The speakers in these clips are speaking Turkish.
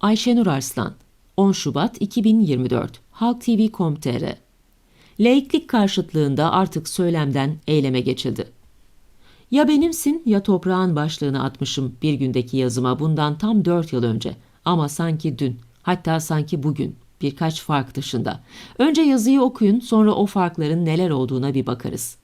Ayşenur Arslan 10 Şubat 2024 Halk TV.com.tr Laiklik karşıtlığında artık söylemden eyleme geçildi. Ya benimsin ya toprağın başlığını atmışım bir gündeki yazıma bundan tam 4 yıl önce. Ama sanki dün, hatta sanki bugün birkaç fark dışında. Önce yazıyı okuyun sonra o farkların neler olduğuna bir bakarız.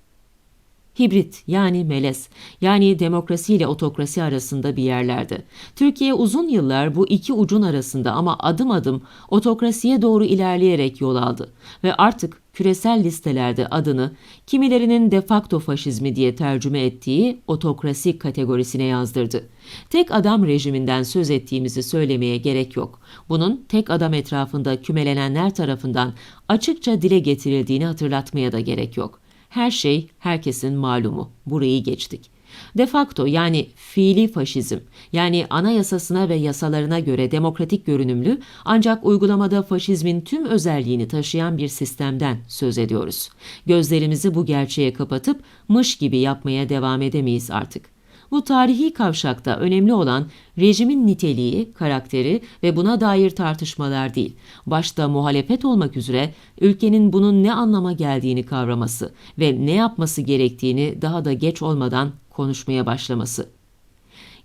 Hibrit yani melez yani demokrasi ile otokrasi arasında bir yerlerde. Türkiye uzun yıllar bu iki ucun arasında ama adım adım otokrasiye doğru ilerleyerek yol aldı ve artık küresel listelerde adını kimilerinin de facto faşizmi diye tercüme ettiği otokrasi kategorisine yazdırdı. Tek adam rejiminden söz ettiğimizi söylemeye gerek yok. Bunun tek adam etrafında kümelenenler tarafından açıkça dile getirildiğini hatırlatmaya da gerek yok. Her şey herkesin malumu. Burayı geçtik. De facto yani fiili faşizm yani anayasasına ve yasalarına göre demokratik görünümlü ancak uygulamada faşizmin tüm özelliğini taşıyan bir sistemden söz ediyoruz. Gözlerimizi bu gerçeğe kapatıp mış gibi yapmaya devam edemeyiz artık. Bu tarihi kavşakta önemli olan rejimin niteliği, karakteri ve buna dair tartışmalar değil. Başta muhalefet olmak üzere ülkenin bunun ne anlama geldiğini kavraması ve ne yapması gerektiğini daha da geç olmadan konuşmaya başlaması.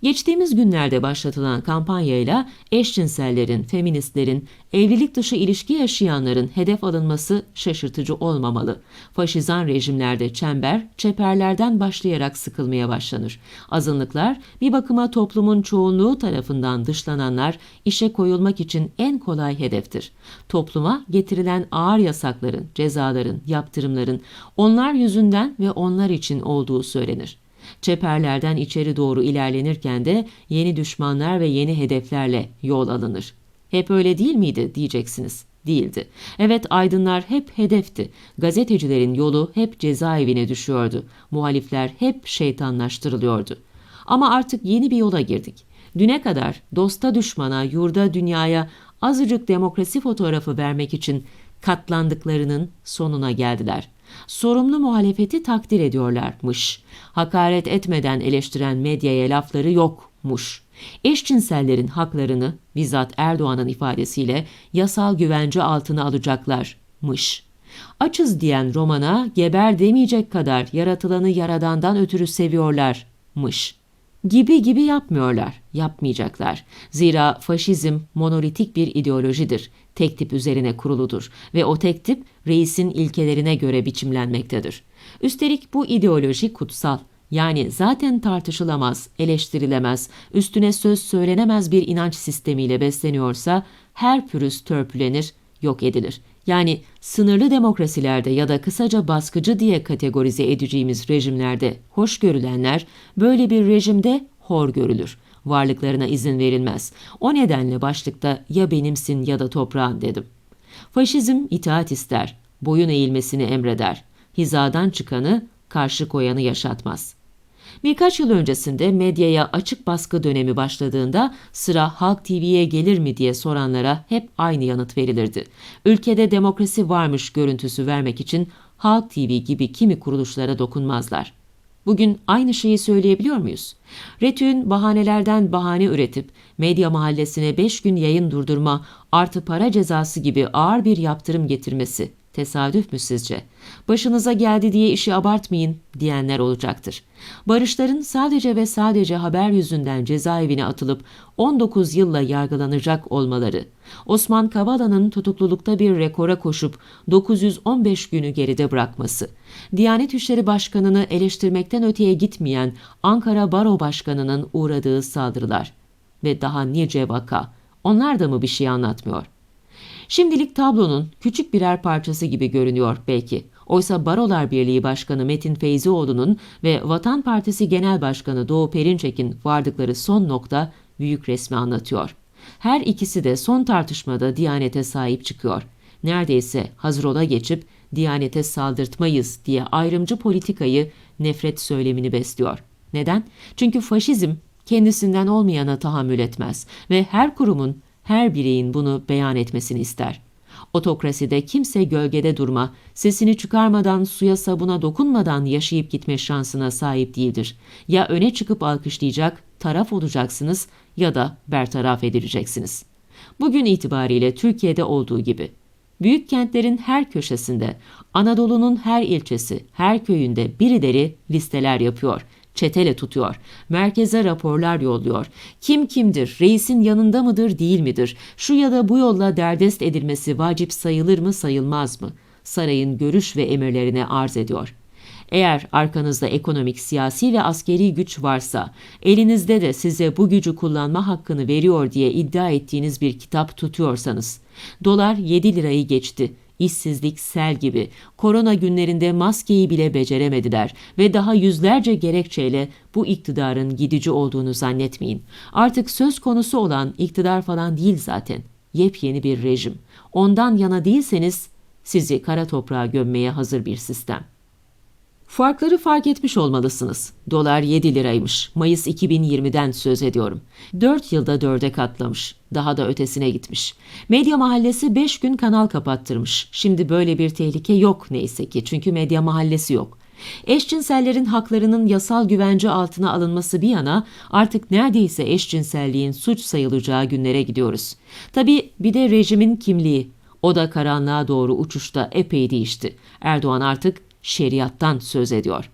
Geçtiğimiz günlerde başlatılan kampanyayla eşcinsellerin, feministlerin, evlilik dışı ilişki yaşayanların hedef alınması şaşırtıcı olmamalı. Faşizan rejimlerde çember, çeperlerden başlayarak sıkılmaya başlanır. Azınlıklar, bir bakıma toplumun çoğunluğu tarafından dışlananlar işe koyulmak için en kolay hedeftir. Topluma getirilen ağır yasakların, cezaların, yaptırımların onlar yüzünden ve onlar için olduğu söylenir. Çeperlerden içeri doğru ilerlenirken de yeni düşmanlar ve yeni hedeflerle yol alınır. Hep öyle değil miydi diyeceksiniz. Değildi. Evet aydınlar hep hedefti. Gazetecilerin yolu hep cezaevine düşüyordu. Muhalifler hep şeytanlaştırılıyordu. Ama artık yeni bir yola girdik. Düne kadar dosta düşmana, yurda dünyaya azıcık demokrasi fotoğrafı vermek için katlandıklarının sonuna geldiler. Sorumlu muhalefeti takdir ediyorlarmış. Hakaret etmeden eleştiren medyaya lafları yokmuş. Eşcinsellerin haklarını bizzat Erdoğan'ın ifadesiyle yasal güvence altına alacaklarmış. Açız diyen romana geber demeyecek kadar yaratılanı yaradandan ötürü seviyorlarmış.'' Gibi gibi yapmıyorlar, yapmayacaklar. Zira faşizm monolitik bir ideolojidir. Tek tip üzerine kuruludur ve o tek tip reisin ilkelerine göre biçimlenmektedir. Üstelik bu ideoloji kutsal. Yani zaten tartışılamaz, eleştirilemez, üstüne söz söylenemez bir inanç sistemiyle besleniyorsa her pürüz törpülenir, yok edilir. Yani sınırlı demokrasilerde ya da kısaca baskıcı diye kategorize edeceğimiz rejimlerde hoş görülenler böyle bir rejimde hor görülür. Varlıklarına izin verilmez. O nedenle başlıkta ya benimsin ya da toprağın dedim. Faşizm itaat ister, boyun eğilmesini emreder. Hizadan çıkanı, karşı koyanı yaşatmaz.'' Birkaç yıl öncesinde medyaya açık baskı dönemi başladığında sıra Halk TV'ye gelir mi diye soranlara hep aynı yanıt verilirdi. Ülkede demokrasi varmış görüntüsü vermek için Halk TV gibi kimi kuruluşlara dokunmazlar. Bugün aynı şeyi söyleyebiliyor muyuz? Retün bahanelerden bahane üretip medya mahallesine 5 gün yayın durdurma artı para cezası gibi ağır bir yaptırım getirmesi Tesadüf mü sizce? Başınıza geldi diye işi abartmayın diyenler olacaktır. Barışların sadece ve sadece haber yüzünden cezaevine atılıp 19 yılla yargılanacak olmaları, Osman Kavala'nın tutuklulukta bir rekora koşup 915 günü geride bırakması, Diyanet İşleri Başkanı'nı eleştirmekten öteye gitmeyen Ankara Baro Başkanı'nın uğradığı saldırılar ve daha nice vaka, onlar da mı bir şey anlatmıyor? Şimdilik tablonun küçük birer parçası gibi görünüyor belki. Oysa Barolar Birliği Başkanı Metin Feyzioğlu'nun ve Vatan Partisi Genel Başkanı Doğu Perinçek'in vardıkları son nokta büyük resmi anlatıyor. Her ikisi de son tartışmada Diyanet'e sahip çıkıyor. Neredeyse hazır ola geçip Diyanet'e saldırtmayız diye ayrımcı politikayı nefret söylemini besliyor. Neden? Çünkü faşizm kendisinden olmayana tahammül etmez ve her kurumun her bireyin bunu beyan etmesini ister. Otokraside kimse gölgede durma, sesini çıkarmadan, suya sabuna dokunmadan yaşayıp gitme şansına sahip değildir. Ya öne çıkıp alkışlayacak, taraf olacaksınız ya da bertaraf edileceksiniz. Bugün itibariyle Türkiye'de olduğu gibi büyük kentlerin her köşesinde, Anadolu'nun her ilçesi, her köyünde birileri listeler yapıyor, çetele tutuyor, merkeze raporlar yolluyor. Kim kimdir, reisin yanında mıdır, değil midir? Şu ya da bu yolla derdest edilmesi vacip sayılır mı, sayılmaz mı? Sarayın görüş ve emirlerine arz ediyor.'' Eğer arkanızda ekonomik, siyasi ve askeri güç varsa, elinizde de size bu gücü kullanma hakkını veriyor diye iddia ettiğiniz bir kitap tutuyorsanız, dolar 7 lirayı geçti. İşsizlik sel gibi. Korona günlerinde maskeyi bile beceremediler ve daha yüzlerce gerekçeyle bu iktidarın gidici olduğunu zannetmeyin. Artık söz konusu olan iktidar falan değil zaten. Yepyeni bir rejim. Ondan yana değilseniz sizi kara toprağa gömmeye hazır bir sistem. Farkları fark etmiş olmalısınız. Dolar 7 liraymış. Mayıs 2020'den söz ediyorum. 4 yılda 4'e katlamış. Daha da ötesine gitmiş. Medya mahallesi 5 gün kanal kapattırmış. Şimdi böyle bir tehlike yok neyse ki çünkü medya mahallesi yok. Eşcinsellerin haklarının yasal güvence altına alınması bir yana artık neredeyse eşcinselliğin suç sayılacağı günlere gidiyoruz. Tabii bir de rejimin kimliği. O da karanlığa doğru uçuşta epey değişti. Erdoğan artık şeriattan söz ediyor.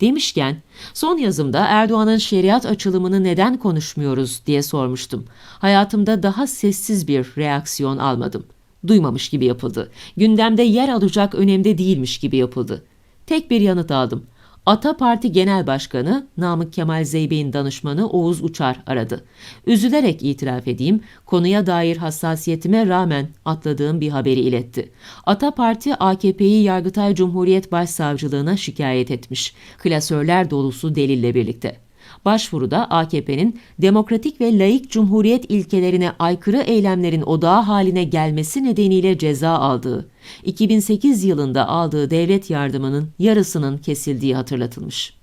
Demişken son yazımda Erdoğan'ın şeriat açılımını neden konuşmuyoruz diye sormuştum. Hayatımda daha sessiz bir reaksiyon almadım. Duymamış gibi yapıldı. Gündemde yer alacak önemde değilmiş gibi yapıldı. Tek bir yanıt aldım. Ata Parti Genel Başkanı Namık Kemal Zeybek'in danışmanı Oğuz Uçar aradı. Üzülerek itiraf edeyim, konuya dair hassasiyetime rağmen atladığım bir haberi iletti. Ata Parti AKP'yi Yargıtay Cumhuriyet Başsavcılığına şikayet etmiş. Klasörler dolusu delille birlikte. Başvuruda AKP'nin demokratik ve laik cumhuriyet ilkelerine aykırı eylemlerin odağı haline gelmesi nedeniyle ceza aldığı, 2008 yılında aldığı devlet yardımının yarısının kesildiği hatırlatılmış.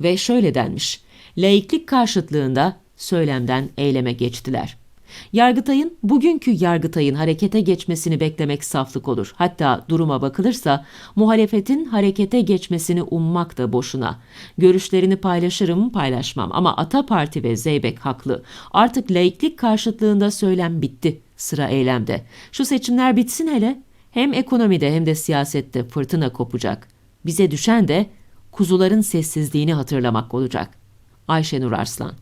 Ve şöyle denmiş, laiklik karşıtlığında söylemden eyleme geçtiler. Yargıtay'ın bugünkü Yargıtay'ın harekete geçmesini beklemek saflık olur. Hatta duruma bakılırsa muhalefetin harekete geçmesini ummak da boşuna. Görüşlerini paylaşırım paylaşmam ama Ata Parti ve Zeybek haklı. Artık laiklik karşıtlığında söylem bitti. Sıra eylemde. Şu seçimler bitsin hele. Hem ekonomide hem de siyasette fırtına kopacak. Bize düşen de kuzuların sessizliğini hatırlamak olacak. Ayşenur Arslan